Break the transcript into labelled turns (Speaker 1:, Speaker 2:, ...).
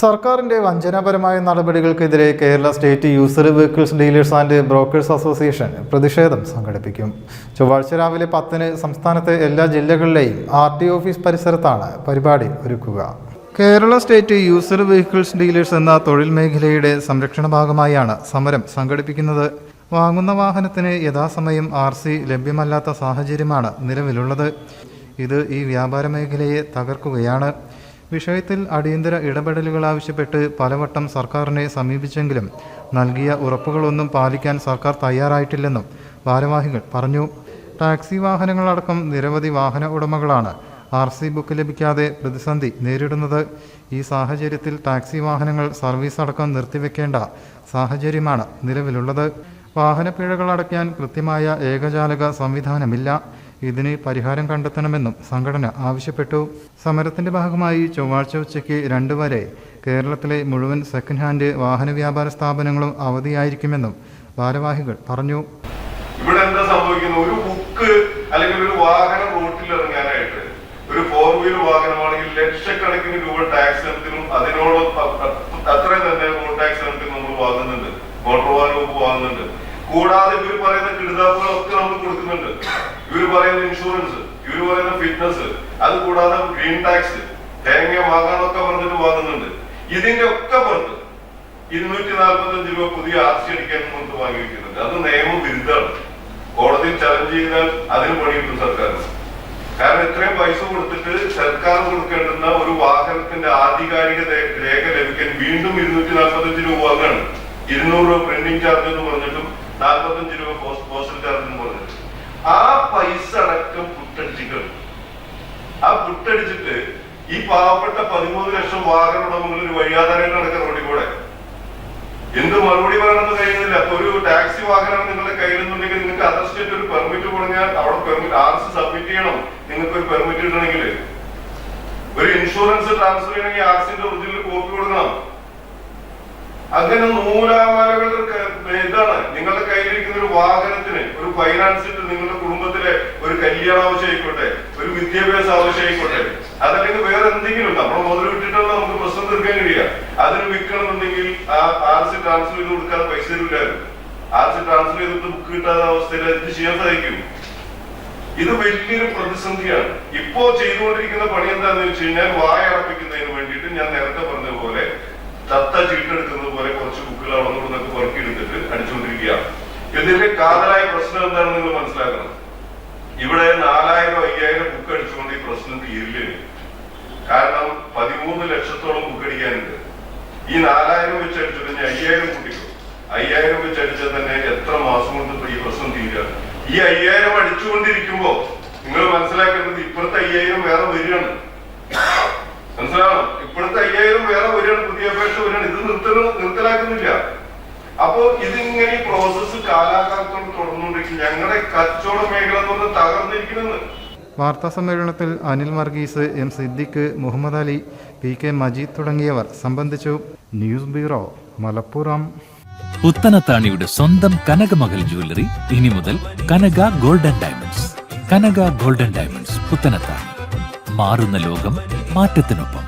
Speaker 1: സർക്കാരിന്റെ വഞ്ചനാപരമായ നടപടികൾക്കെതിരെ Kerala state user vehicles dealers and brokers association പ്രതിഷേധം സംഘടിപ്പിക്കും. ചൊവ്വാഴ്ച രാവിലെ പത്തിന് സംസ്ഥാനത്തെ എല്ലാ ജില്ലകളിലെയും ആർ ടി ഓഫീസ് പരിസരത്താണ് പരിപാടി ഒരുക്കുക. Kerala state user vehicles dealers എന്ന തൊഴിൽ മേഖലയുടെ സംരക്ഷണ ഭാഗമായാണ് സമരം സംഘടിപ്പിക്കുന്നത്. വാങ്ങുന്ന വാഹനത്തിന് യഥാസമയം ആർ സി ലഭ്യമല്ലാത്ത സാഹചര്യമാണ് നിലവിലുള്ളത്. ഇത് ഈ വ്യാപാര മേഖലയെ തകർക്കുകയാണ്. വിഷയത്തിൽ അടിയന്തര ഇടപെടലുകൾ ആവശ്യപ്പെട്ട് പലവട്ടം സർക്കാരിനെ സമീപിച്ചെങ്കിലും നൽകിയ ഉറപ്പുകളൊന്നും പാലിക്കാൻ സർക്കാർ തയ്യാറായിട്ടില്ലെന്നും ഭാരവാഹികൾ പറഞ്ഞു. ടാക്സി വാഹനങ്ങളടക്കം നിരവധി വാഹന ഉടമകളാണ് ആർ സി ബുക്ക് ലഭിക്കാതെ പ്രതിസന്ധി നേരിടുന്നത്. ഈ സാഹചര്യത്തിൽ ടാക്സി വാഹനങ്ങൾ സർവീസ് അടക്കം നിർത്തിവെക്കേണ്ട സാഹചര്യമാണ് നിലവിലുള്ളത്. വാഹനപ്പിഴകൾ അടയ്ക്കാൻ കൃത്യമായ ഏകജാലക സംവിധാനമില്ല. ഇതിന് പരിഹാരം കണ്ടെത്തണമെന്നും സംഘടന ആവശ്യപ്പെട്ടു. സമരത്തിന്റെ ഭാഗമായി ചൊവ്വാഴ്ച ഉച്ചയ്ക്ക് രണ്ട് വരെ കേരളത്തിലെ മുഴുവൻ സെക്കൻഡ് ഹാൻഡ് വാഹന വ്യാപാര സ്ഥാപനങ്ങളും അവധിയായിരിക്കുമെന്നും ഭാരവാഹികൾ പറഞ്ഞു.
Speaker 2: ഇവിടെ എന്താ സംഭവിക്കുന്നത്? ഒരു ബുക്ക് അല്ലെങ്കിൽ ഒരു വാഹനം റോട്ടിൽ ഇറങ്ങാനായിട്ട് ഒരു ഫോർ വീലർ വാഹനമാണെങ്കിൽ ലക്ഷക്കണക്കിന് രൂപ ടാക്സ് ഇനത്തിനും അതിനോട് അത്രയും തന്നെ റോഡ് ടാക്സ് ഇനത്തിന് നമ്മൾ വാങ്ങുന്നുണ്ട്. മോട്ടോർ വാഹനം വാങ്ങുന്നുണ്ട്. കൂടാതെ ഇവർ പറയുന്ന കിടുതാപ്പുകളൊക്കെ നമ്മൾ കൊടുക്കുന്നുണ്ട്. ഇവർ പറയുന്ന ഇൻഷുറൻസ് ഇവർ പറയുന്ന ഫിറ്റ്നസ് അത് കൂടാതെ ഗ്രീൻ ടാക്സ് തേങ്ങ വാങ്ങാനൊക്കെ പറഞ്ഞിട്ട് വാങ്ങുന്നുണ്ട്. ഇതിന്റെ ഒക്കെ പുറത്ത് ഇരുന്നൂറ്റി നാൽപ്പത്തഞ്ച് രൂപ പുതിയ ആർ സി അടിക്കാൻ കൊണ്ട് വാങ്ങിയിരിക്കുന്നുണ്ട്. അത് നിയമവിരുദ്ധമാണ് കോടതിയിൽ ചലഞ്ച് ചെയ്താൽ അതിന് പണി കിട്ടും സർക്കാരിന്. കാരണം ഇത്രയും പൈസ കൊടുത്തിട്ട് സർക്കാർ കൊടുക്കേണ്ടുന്ന ഒരു വാഹനത്തിന്റെ ആധികാരിക രേഖ ലഭിക്കാൻ വീണ്ടും ഇരുന്നൂറ്റി നാൽപ്പത്തഞ്ച് രൂപ വാങ്ങാണ്. ഇരുന്നൂറ് രൂപ പ്രിന്റിംഗ് ചാർജ് എന്ന് പറഞ്ഞിട്ടും നാൽപ്പത്തഞ്ച് രൂപ പോസ്റ്റ് പോസ്റ്റൽ ചാർജ് എന്ന് പറഞ്ഞിട്ടും. ഈ പാവപ്പെട്ട പതിമൂന്ന് ലക്ഷം വാഹന ഉടമകൾ ഒരു വഴിയാധാരമായിട്ട് നടക്കുന്ന റോഡിൽ കൂടെ. എന്ത് മറുപടി പറയണമെന്ന് കഴിയുന്നില്ല. അപ്പൊ ഒരു ടാക്സി വാഹനം നിങ്ങളുടെ കയ്യിലുണ്ടെങ്കിൽ നിങ്ങൾക്ക് അതർ സ്റ്റേറ്റ് ഒരു പെർമിറ്റ് കൊടുങ്ങാൻ അവിടെ പെർമിറ്റ് ആർ സി സബ്മിറ്റ് ചെയ്യണം. നിങ്ങൾക്ക് ഒരു പെർമിറ്റ് കിട്ടണമെങ്കിൽ. ഒരു ഇൻഷുറൻസ് ട്രാൻസ്ഫർ ചെയ്യണമെങ്കിൽ ആർ സിന്റെ ഒറിജിനൽ കോപ്പി കൊടുക്കണം. അങ്ങനെ നൂലാമാലകളുടെ ഇതാണ്. നിങ്ങളുടെ കയ്യിലിരിക്കുന്ന ഒരു വാഹനത്തിന് ഒരു ഫൈനാൻസിൽ നിങ്ങളുടെ കുടുംബത്തിലെ ഒരു കല്യാണ ആവശ്യമായിക്കോട്ടെ ഒരു വിദ്യാഭ്യാസ ആവശ്യമായിക്കോട്ടെ അതല്ലെങ്കിൽ വേറെ എന്തെങ്കിലും നമ്മൾ മുതൽ വിട്ടിട്ടുള്ള നമുക്ക് പ്രശ്നം തീർക്കാൻ കഴിയുക അതിന് വിൽക്കണമെന്നുണ്ടെങ്കിൽ ആർ സി ട്രാൻസ്ഫർ ചെയ്ത് കൊടുക്കാതെ പൈസ തരില്ലായിരുന്നു ആർ സി ട്രാൻസ്ഫർ ചെയ്തിട്ട് ബുക്ക് കിട്ടാത്ത അവസ്ഥയിൽ എന്ത് ചെയ്യാൻ സാധിക്കും? ഇത് വലിയൊരു പ്രതിസന്ധിയാണ്. ഇപ്പോ ചെയ്തുകൊണ്ടിരിക്കുന്ന പണി എന്താണെന്ന് വെച്ച് കഴിഞ്ഞാൽ വായ അടപ്പിക്കുന്നതിന് വേണ്ടിയിട്ട് ഞാൻ നേരത്തെ പറഞ്ഞ പോലെ തത്ത ചീട്ടെടുക്കുന്നത് പോലെ കുറച്ച് ബുക്കുകൾ അവിടെ നിന്നൊക്കെ പെറുക്കി എടുത്തിട്ട് അടിച്ചുകൊണ്ടിരിക്കുകയാണ്. ഇതിന്റെ കാതലായ പ്രശ്നം എന്താണെന്ന് നിങ്ങൾ മനസ്സിലാക്കണം. ഇവിടെ നാലായിരം അയ്യായിരം ബുക്ക് അടിച്ചുകൊണ്ട് ഈ പ്രശ്നം തീരില്ല. കാരണം പതിമൂന്ന് ലക്ഷത്തോളം കുക്കടിക്കാനുണ്ട് ഈ നാലായിരം വെച്ച് അടിച്ചത് ഇനി അയ്യായിരം കൂട്ടിക്കും. അയ്യായിരം വെച്ച് അടിച്ചാൽ തന്നെ എത്ര മാസം കൊണ്ട് ഈ പ്രശ്നം തീരുക ഈ അയ്യായിരം അടിച്ചുകൊണ്ടിരിക്കുമ്പോ നിങ്ങൾ മനസ്സിലാക്കേണ്ടത് ഇപ്പോഴത്തെ അയ്യായിരം വേറെ വരികയാണ്. മനസ്സിലാവണം? ഇപ്പോഴത്തെ അയ്യായിരം വേറെ വരികയാണ്. പുതിയ അപേക്ഷ വരികയാണ്. ഇത് നിർത്തല നിർത്തലാക്കുന്നില്ല. അപ്പോ ഇതിങ്ങനെ പ്രോസസ്സ് കാലാകാലത്തോട് തുടർന്നുകൊണ്ടിരിക്കും. ഞങ്ങളുടെ കച്ചവട മേഖല എന്ന് പറഞ്ഞാൽ
Speaker 1: വാർത്താ സമ്മേളനത്തിൽ Anil Varghese M Siddique Muhammad Ali P K Majeed തുടങ്ങിയവർ സംബന്ധിച്ചു. News bureau Malappuram.
Speaker 3: പുത്തനത്താണിയുടെ സ്വന്തം കനകമകൽ ജ്വല്ലറി ഇനി മുതൽ Kanaka golden diamonds. Kanaka golden diamonds Puthanathani മാറുന്ന ലോകം മാറ്റത്തിനൊപ്പം.